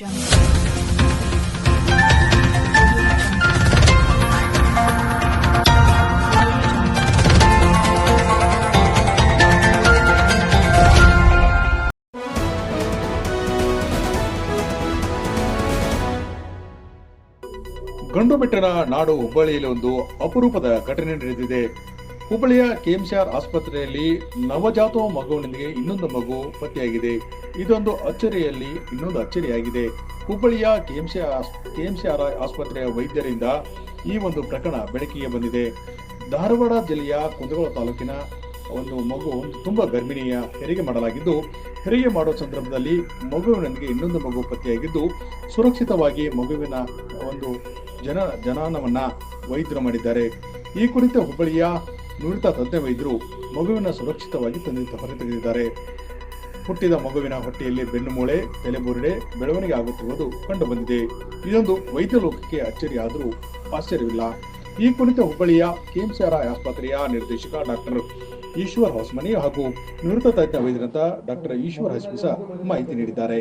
ಗಂಡು ಬೆಟ್ಟನ ನಾಡು ಹುಬ್ಬಳ್ಳಿಯಲ್ಲಿ ಒಂದು ಅಪರೂಪದ ಘಟನೆ ನಡೆದಿದೆ. ಹುಬ್ಬಳ್ಳಿಯ ಕೆಎಂಸಿಆರ್ ಆಸ್ಪತ್ರೆಯಲ್ಲಿ ನವಜಾತ ಮಗುವಿನೊಂದಿಗೆ ಇನ್ನೊಂದು ಮಗು ಪತ್ತೆಯಾಗಿದೆ. ಇದೊಂದು ಅಚ್ಚರಿಯಲ್ಲಿ, ಇನ್ನೊಂದು ಅಚ್ಚರಿಯಾಗಿದೆ. ಹುಬ್ಬಳ್ಳಿಯ ಕೆಎಂಸಿಆರ್ ಕೆಎಂಸಿ ಆಸ್ಪತ್ರೆಯ ವೈದ್ಯರಿಂದ ಈ ಒಂದು ಪ್ರಕರಣ ಬೆಳಕಿಗೆ ಬಂದಿದೆ. ಧಾರವಾಡ ಜಿಲ್ಲೆಯ ಕುಂದಗೋಳ ತಾಲೂಕಿನ ಒಂದು ಮಗು, ತುಂಬಾ ಗರ್ಭಿಣಿಯ ಹೆರಿಗೆ ಮಾಡಲಾಗಿದ್ದು, ಹೆರಿಗೆ ಮಾಡುವ ಸಂದರ್ಭದಲ್ಲಿ ಮಗುವಿನೊಂದಿಗೆ ಇನ್ನೊಂದು ಮಗು ಪತ್ತೆಯಾಗಿದ್ದು, ಸುರಕ್ಷಿತವಾಗಿ ಮಗುವಿನ ಒಂದು ಜನ, ಜನಾನವನ್ನ ವೈದ್ಯರು ಮಾಡಿದ್ದಾರೆ. ಈ ಕುರಿತ ಹುಬ್ಬಳ್ಳಿಯ ನುರಿತ ತಜ್ಞ ವೈದ್ಯರು ಮಗುವಿನ ಸುರಕ್ಷಿತವಾಗಿ ತಂದೆ ಹೊರತೆಗೆದಿದ್ದಾರೆ ಹುಟ್ಟಿದ ಮಗುವಿನ ಹೊಟ್ಟೆಯಲ್ಲಿ ಬೆನ್ನುಮೂಳೆ ತಲೆಬುರುಡೆ ಬೆಳವಣಿಗೆ ಆಗುತ್ತಿರುವುದು ಕಂಡುಬಂದಿದೆ. ಇದೊಂದು ವೈದ್ಯ ಲೋಕಕ್ಕೆ ಅಚ್ಚರಿಯಾದರೂ ಆಶ್ಚರ್ಯವಿಲ್ಲ. ಈ ಕುರಿತು ಹುಬ್ಬಳ್ಳಿಯ ಕೆಎಂಸಿಆರ್ ಆಸ್ಪತ್ರೆಯ ನಿರ್ದೇಶಕ ಡಾಕ್ಟರ್ ಈಶ್ವರ್ ಹೊಸಮನಿ ಹಾಗೂ ನಿವೃತ್ತ ತಜ್ಞ ವೈದ್ಯರಂತ ಡಾಕ್ಟರ್ ಈಶ್ವರ್ ಹಸ್ಮಿಸ ಮಾಹಿತಿ ನೀಡಿದ್ದಾರೆ.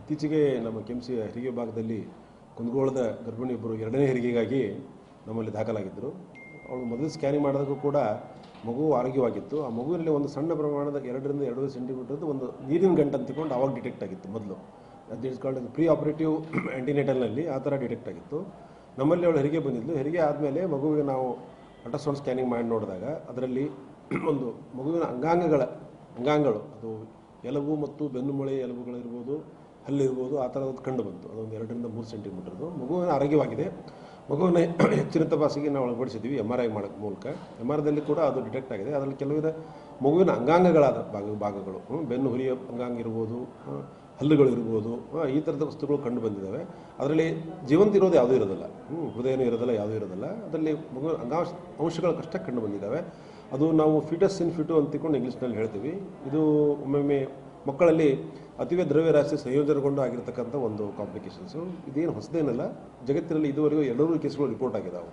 ಇತ್ತೀಚೆಗೆ ನಮ್ಮ ಕೆಎಂಸಿ ಹೆರಿಗೆ ಭಾಗದಲ್ಲಿ ಕುಂದಗೋಳದ ಗರ್ಭಿಣಿಯೊಬ್ಬರು ಎರಡನೇ ಹೆರಿಗೆಗಾಗಿ ನಮ್ಮಲ್ಲಿ ದಾಖಲಾಗಿದ್ದರು. ಅವಳು ಮೊದಲು ಸ್ಕ್ಯಾನಿಂಗ್ ಮಾಡಿದಾಗೂ ಕೂಡ ಮಗು ಆರೋಗ್ಯವಾಗಿತ್ತು. ಆ ಮಗುವಿನಲ್ಲಿ ಒಂದು ಸಣ್ಣ ಪ್ರಮಾಣದ ಎರಡರಿಂದ ಎರಡೂವರೆ ಸೆಂಟಿಮೀಟರ್ದು ಒಂದು ನೀರಿನ ಗಂಟು ಅಂತಿಕೊಂಡು ಅವಾಗ ಡಿಟೆಕ್ಟ್ ಆಗಿತ್ತು ಮೊದಲು. ಅದು ಇಟ್ಕೊಂಡು ಪ್ರೀ ಆಪರೇಟಿವ್ ಆ್ಯಂಟಿನೇಟಲ್ನಲ್ಲಿ ಆ ಥರ ಡಿಟೆಕ್ಟ್ ಆಗಿತ್ತು. ನಮ್ಮಲ್ಲಿ ಅವಳು ಹೆರಿಗೆ ಬಂದಿದ್ಲು. ಹೆರಿಗೆ ಆದಮೇಲೆ ಮಗುವಿಗೆ ನಾವು ಅಲ್ಟ್ರಾಸೌಂಡ್ ಸ್ಕ್ಯಾನಿಂಗ್ ಮಾಡಿ ನೋಡಿದಾಗ ಅದರಲ್ಲಿ ಒಂದು ಮಗುವಿನ ಅಂಗಾಂಗಗಳ, ಅಂಗಾಂಗಗಳು, ಅದು ಎಲುಬು ಮತ್ತು ಬೆನ್ನುಮೂಳೆ ಎಲುಬುಗಳಿರ್ಬೋದು ಹಲ್ಲಿರ್ಬೋದು ಆ ಥರದ್ದು ಕಂಡು ಬಂತು. ಅದೊಂದು ಎರಡರಿಂದ ಮೂರು ಸೆಂಟಿಮೀಟರ್ದು ಮಗುವಿನ ಆರೋಗ್ಯವಾಗಿದೆ. ಮಗುವಿನ ಹೆಚ್ಚಿನ ತಪಾಸಿಗೆ ನಾವು ಒಳಪಡಿಸಿದ್ವಿ ಎಂ ಆರ್ ಐ ಮಾಡೋಕ್ಕೆ ಮೂಲಕ. ಎಂ ಆರ್ ಐದಲ್ಲಿ ಕೂಡ ಅದು ಡಿಟೆಕ್ಟ್ ಆಗಿದೆ. ಅದರಲ್ಲಿ ಕೆಲವಿದ ಮಗುವಿನ ಅಂಗಾಂಗಗಳಾದ ಭಾಗ ಭಾಗಗಳು ಬೆನ್ನು ಹುರಿಯ ಅಂಗಾಂಗ ಇರ್ಬೋದು ಹಲ್ಲುಗಳಿರ್ಬೋದು ಈ ಥರದ ವಸ್ತುಗಳು ಕಂಡು ಬಂದಿದ್ದಾವೆ. ಅದರಲ್ಲಿ ಜೀವಂತ ಇರೋದು ಯಾವುದೂ ಇರೋದಿಲ್ಲ. ಹೃದಯನೂ ಇರೋದಿಲ್ಲ, ಯಾವುದೂ ಇರೋದಿಲ್ಲ. ಅದರಲ್ಲಿ ಮಗು ಅಂಗಾಂಶ ಅಂಶಗಳು ಕಷ್ಟ ಕಂಡು ಬಂದಿದ್ದಾವೆ. ಅದು ನಾವು ಫಿಟಸ್ ಇನ್ ಫಿಟು ಅಂತ ತಿಳ್ಕೊಂಡು ಇಂಗ್ಲೀಷ್ನಲ್ಲಿ ಹೇಳ್ತೀವಿ. ಇದು ಒಮ್ಮೊಮ್ಮೆ ಮಕ್ಕಳಲ್ಲಿ ಅತಿವೇ ದ್ರವ್ಯರಾಶಿ ಸಂಯೋಜನೆಗೊಂಡು ಆಗಿರ್ತಕ್ಕಂಥ ಒಂದು ಕಾಂಪ್ಲಿಕೇಶನ್ಸು ಇದೇನು ಹೊಸದೇನಲ್ಲ ಜಗತ್ತಿನಲ್ಲಿ ಇದುವರೆಗೂ ಎಲ್ಲರೂ ಕೇಸ್ಗಳು ರಿಪೋರ್ಟ್ ಆಗಿದ್ದಾವೆ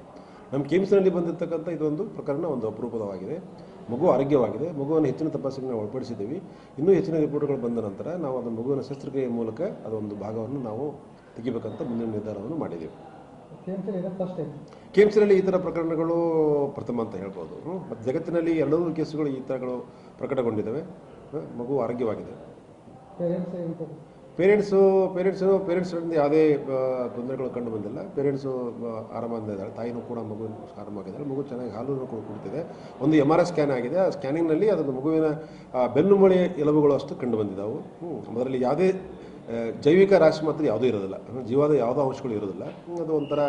ನಮ್ಮ ಕೇಮ್ಸ್ನಲ್ಲಿ ಬಂದಿರತಕ್ಕಂಥ ಇದೊಂದು ಪ್ರಕರಣ ಒಂದು ಅಪರೂಪದವಾಗಿದೆ ಮಗು ಆರೋಗ್ಯವಾಗಿದೆ. ಮಗುವನ್ನು ಹೆಚ್ಚಿನ ತಪಾಸಣೆ ಒಳಪಡಿಸಿದ್ದೀವಿ. ಇನ್ನೂ ಹೆಚ್ಚಿನ ರಿಪೋರ್ಟ್ಗಳು ಬಂದ ನಂತರ ನಾವು ಅದನ್ನು ಮಗುವಿನ ಶಸ್ತ್ರಕ್ರಿಯೆ ಮೂಲಕ ಅದೊಂದು ಭಾಗವನ್ನು ನಾವು ತೆಗಿಬೇಕಂತ ಮುಂದಿನ ನಿರ್ಧಾರವನ್ನು ಮಾಡಿದ್ದೀವಿ. ಕೇಮ್ಸ್ನಲ್ಲಿ ಈ ಥರ ಪ್ರಕರಣಗಳು ಪ್ರಥಮ ಅಂತ ಹೇಳ್ಬೋದು. ಮತ್ತು ಜಗತ್ತಿನಲ್ಲಿ ಎರಡೂ ಕೇಸುಗಳು ಈ ಥರಗಳು ಪ್ರಕಟಗೊಂಡಿದ್ದಾವೆ. ಮಗು ಆರೋಗ್ಯವಾಗಿದೆ. ಪೇರೆಂಟ್ಸು ಪೇರೆಂಟ್ಸು ಪೇರೆಂಟ್ಸ್ ಯಾವುದೇ ತೊಂದರೆಗಳು ಕಂಡು ಬಂದಿಲ್ಲ. ಪೇರೆಂಟ್ಸು ಆರಾಮದಿಂದ ಇದ್ದಾರೆ. ತಾಯಿನೂ ಕೂಡ ಮಗು ಆರಾಮಾಗಿದ್ದಾರೆ. ಮಗು ಚೆನ್ನಾಗಿ ಹಾಲು ಕೂಡ ಕುಡಿತಿದೆ. ಒಂದು ಎಂ ಆರ್ ಐ ಸ್ಕ್ಯಾನ್ ಆಗಿದೆ. ಆ ಸ್ಕ್ಯಾನಿಂಗ್ನಲ್ಲಿ ಅದೊಂದು ಮಗುವಿನ ಬೆನ್ನುಮಳೆ ಎಲುಬುಗಳು ಅಷ್ಟು ಕಂಡು ಬಂದಿದ್ದಾವೆ. ಅದರಲ್ಲಿ ಯಾವುದೇ ಜೈವಿಕ ರಾಶಿ ಮಾತ್ರ ಯಾವುದೂ ಇರೋದಿಲ್ಲ. ಜೀವದ ಯಾವುದೋ ಅಂಶಗಳು ಇರೋದಿಲ್ಲ. ಅದು ಒಂಥರ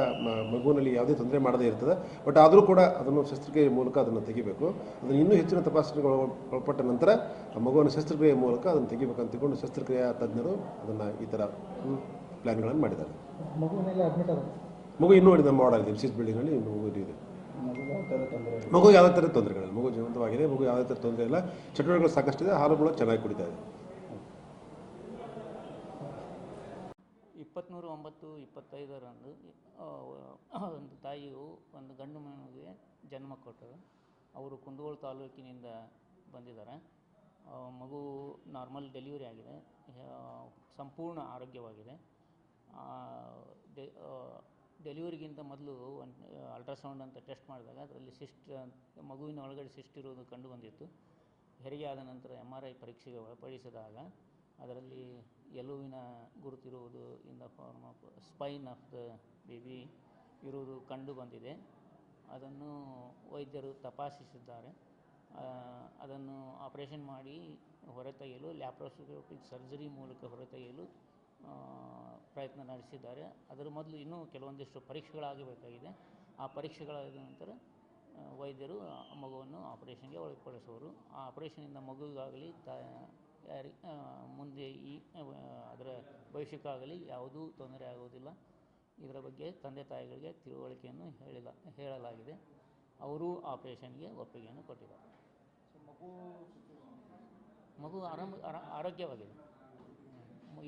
ಮಗುವಿನಲ್ಲಿ ಯಾವುದೇ ತೊಂದರೆ ಮಾಡದೇ ಇರ್ತದೆ. ಬಟ್ ಆದರೂ ಕೂಡ ಅದನ್ನು ಶಸ್ತ್ರಕ್ರಿಯೆ ಮೂಲಕ ಅದನ್ನು ತೆಗಿಬೇಕು. ಅದನ್ನು ಇನ್ನೂ ಹೆಚ್ಚಿನ ತಪಾಸಣೆಗಳು ಒಳಪಟ್ಟ ನಂತರ ಆ ಮಗುವನ್ನು ಶಸ್ತ್ರಕ್ರಿಯೆ ಮೂಲಕ ಅದನ್ನು ತೆಗಿಬೇಕಂತ ತಿಳ್ಕೊಂಡು ಶಸ್ತ್ರಕ್ರಿಯಾ ತಜ್ಞರು ಅದನ್ನು ಈ ಥರ ಪ್ಲ್ಯಾನ್ಗಳನ್ನು ಮಾಡಿದ್ದಾರೆ. ಮಗು ಇನ್ನೂ ನಮ್ಮ ವಾರ್ಡಾಗಿದೆ ವಿಶೇಷ ಬಿಲ್ಡಿಂಗಲ್ಲಿ ಇನ್ನೂ ಮಗು ಇದೆ. ಮಗು ಯಾವುದೇ ಥರ ತೊಂದರೆಗಳಿಲ್ಲ. ಮಗು ಜೀವಂತವಾಗಿದೆ. ಮಗು ಯಾವುದೇ ಥರ ತೊಂದರೆ ಇಲ್ಲ. ಚಟುವಟಿಕೆಗಳು ಸಾಕಷ್ಟಿದೆ. ಹಾಲುಗಳು ಚೆನ್ನಾಗಿ ಕುಡಿತಾ ಇದೆ. ಇಪ್ಪತ್ತ್ಮೂರು ಒಂಬತ್ತು, ಇಪ್ಪತ್ತೈದರಂದು ಒಂದು ತಾಯಿಯು ಒಂದು ಗಂಡು ಮಗುವಿಗೆ ಜನ್ಮ ಕೊಟ್ಟರು ಅವರು ಕುಂದಗೋಳ ತಾಲೂಕಿನಿಂದ ಬಂದಿದ್ದಾರೆ. ಮಗು ನಾರ್ಮಲ್ ಡೆಲಿವರಿ ಆಗಿದೆ. ಸಂಪೂರ್ಣ ಆರೋಗ್ಯವಾಗಿದೆ. ಡೆಲಿವರಿಗಿಂತ ಮೊದಲು ಒಂದು ಅಲ್ಟ್ರಾಸೌಂಡ್ ಅಂತ ಟೆಸ್ಟ್ ಮಾಡಿದಾಗ ಅದರಲ್ಲಿ ಸಿಸ್ಟ್, ಮಗುವಿನ ಒಳಗಡೆ ಸಿಸ್ಟ್ ಇರೋದು ಕಂಡು ಬಂದಿತ್ತು. ಹೆರಿಗೆ ಆದ ನಂತರ ಎಂ ಆರ್ ಐ ಪರೀಕ್ಷೆಗೆ ಒಳಪಡಿಸಿದಾಗ ಅದರಲ್ಲಿ ಎಲುವಿನ ಗುರುತಿರುವುದು in the form of spine of the baby ಇರುವುದು ಕಂಡು ಬಂದಿದೆ. ಅದನ್ನು ವೈದ್ಯರು ತಪಾಸಿಸಿದ್ದಾರೆ. ಅದನ್ನು ಆಪರೇಷನ್ ಮಾಡಿ ಹೊರತೆಗೆಯಲು ಲ್ಯಾಪ್ರೋಸ್ಕೋಪಿಕ್ ಸರ್ಜರಿ ಮೂಲಕ ಹೊರತೆಗೆಯಲು ಪ್ರಯತ್ನ ನಡೆಸಿದ್ದಾರೆ. ಅದರ ಮೊದಲು ಇನ್ನೂ ಕೆಲವೊಂದಿಷ್ಟು ಪರೀಕ್ಷೆಗಳಾಗಬೇಕಾಗಿದೆ ಆ ಪರೀಕ್ಷೆಗಳಾದ ನಂತರ ವೈದ್ಯರು ಮಗುವನ್ನು ಆಪರೇಷನ್ಗೆ ಒಳಪಡಿಸುವರು. ಆ ಆಪರೇಷನಿಂದ ಮಗುವಿಗಾಗಲಿ ತಾ ಯಾರಿ ಮುಂದೆ ಈ ಅದರ ಭವಿಷ್ಯಕ್ಕಾಗಲಿ ಯಾವುದೂ ತೊಂದರೆ ಆಗುವುದಿಲ್ಲ. ಇದರ ಬಗ್ಗೆ ತಂದೆ ತಾಯಿಗಳಿಗೆ ತಿಳುವಳಿಕೆಯನ್ನು ಹೇಳಿಲ್ಲ ಹೇಳಲಾಗಿದೆ. ಅವರೂ ಆಪರೇಷನ್ಗೆ ಒಪ್ಪಿಗೆಯನ್ನು ಕೊಟ್ಟಿದ್ದಾರೆ. ಮಗು ಆರಾ, ಆರೋಗ್ಯವಾಗಿದೆ.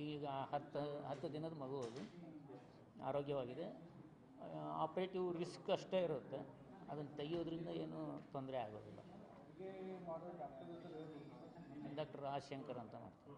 ಈಗ ಹತ್ತು ಹತ್ತು ದಿನದ ಮಗು ಅದು. ಆರೋಗ್ಯವಾಗಿದೆ. ಆಪ್ರೇಟಿವ್ ರಿಸ್ಕ್ ಅಷ್ಟೇ ಇರುತ್ತೆ. ಅದನ್ನು ತೆಗೆಯೋದ್ರಿಂದ ಏನೂ ತೊಂದರೆ ಆಗೋದಿಲ್ಲ. ಡಾಕ್ಟರ್ ರಾಜಶಂಕರ್ ಅಂತ ಮಾಡ್ತಾರೆ.